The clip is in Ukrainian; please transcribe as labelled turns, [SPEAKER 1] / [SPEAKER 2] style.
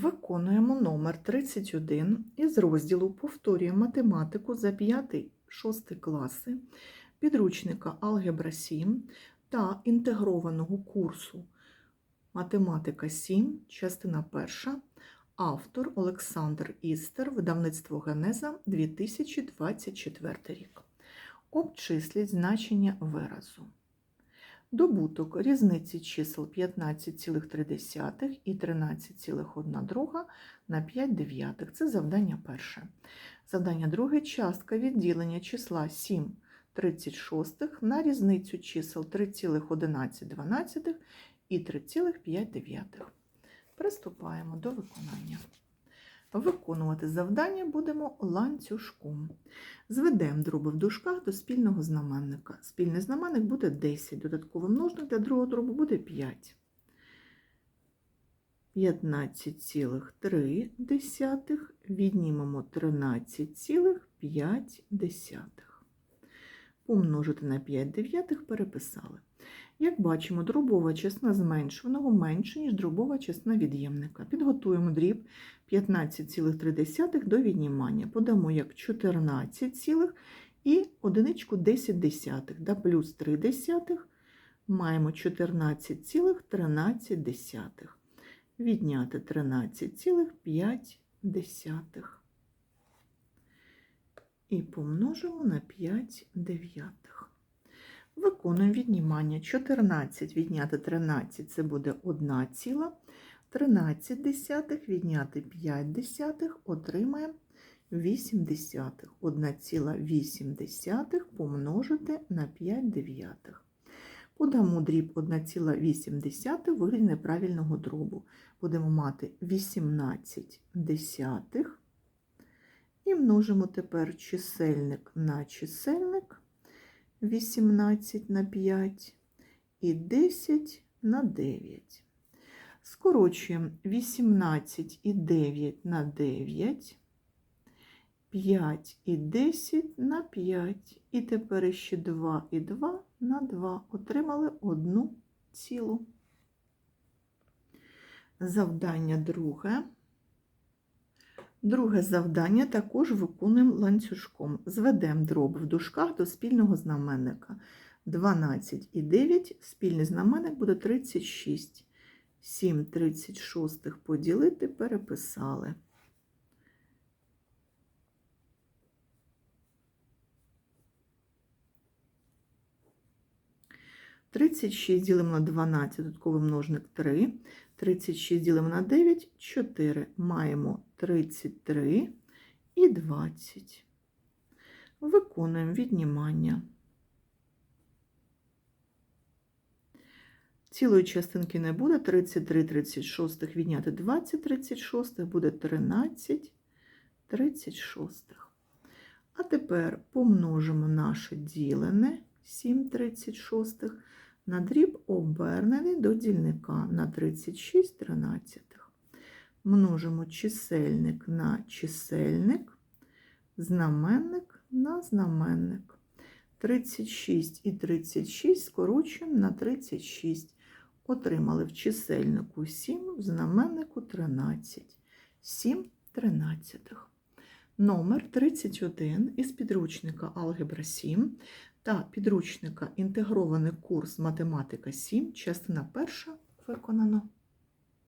[SPEAKER 1] Виконуємо номер 31 із розділу Повторює математику за 5-6 класи підручника Алгебра 7 та інтегрованого курсу Математика 7, частина 1, автор Олександр Істер, видавництво Генеза 2024 рік. Обчисліть значення виразу. Добуток різниці чисел 15,3 і 13,1 на 5 дев'ятих. Це завдання перше. Завдання друге частка відділення числа 7 36 на різницю чисел 3,11 і 3,5. Приступаємо до виконання. Виконувати завдання будемо ланцюжком. Зведемо дроби в дужках до спільного знаменника. Спільний знаменник буде 10, додатковий множник для другого дробу буде 5. 15,3 віднімемо 13,5. Помножити на 5 дев'ятих переписали. Як бачимо, дробова частина зменшуваного менше, ніж дробова частина від'ємника. Підготуємо дріб 15,3 до віднімання. Подамо як 14, цілих і одиничку 10 десятих, да, плюс 3 десятих. Маємо 14,13. Відняти 13,5. І помножимо на 5 дев'ятих. Виконуємо віднімання. 14 відняти 13 це буде 1 ціла. 13 десятих відняти 5 десятих отримаємо 8 десятих. 1,8 десятих помножити на 5 дев'ятих. Подамо дріб 1,8 вигляді неправильного дробу. Будемо мати 18 десятих. І множимо тепер чисельник на чисельник 18 на 5 і 10 на 9. Скорочуємо 18 і 9 на 9, 5 і 10 на 5. І тепер ще 2 і 2 на 2. Отримали одну цілу. Завдання друге. Друге завдання також виконуємо ланцюжком. Зведемо дроби в дужках до спільного знаменника. 12 і 9, спільний знаменник буде 36. 7 36 поділити, переписали. Тридцять шість ділимо на 12, додатковий множник 3. 36 ділимо на 9, 4. Маємо 33 і 20. Виконуємо віднімання. Цілої частинки не буде. 33 36 відняти 20 36 буде 13 36. А тепер помножимо наше ділене 7 36 на дріб обернений до дільника на 36 тринадцятих. Множимо чисельник на чисельник, знаменник на знаменник. 36 і 36 скорочуємо на 36. Отримали в чисельнику 7, в знаменнику 13. 7 тринадцятих. Номер 31 із підручника Алгебра 7 та підручника Інтегрований курс Математика 7, частина 1 виконано.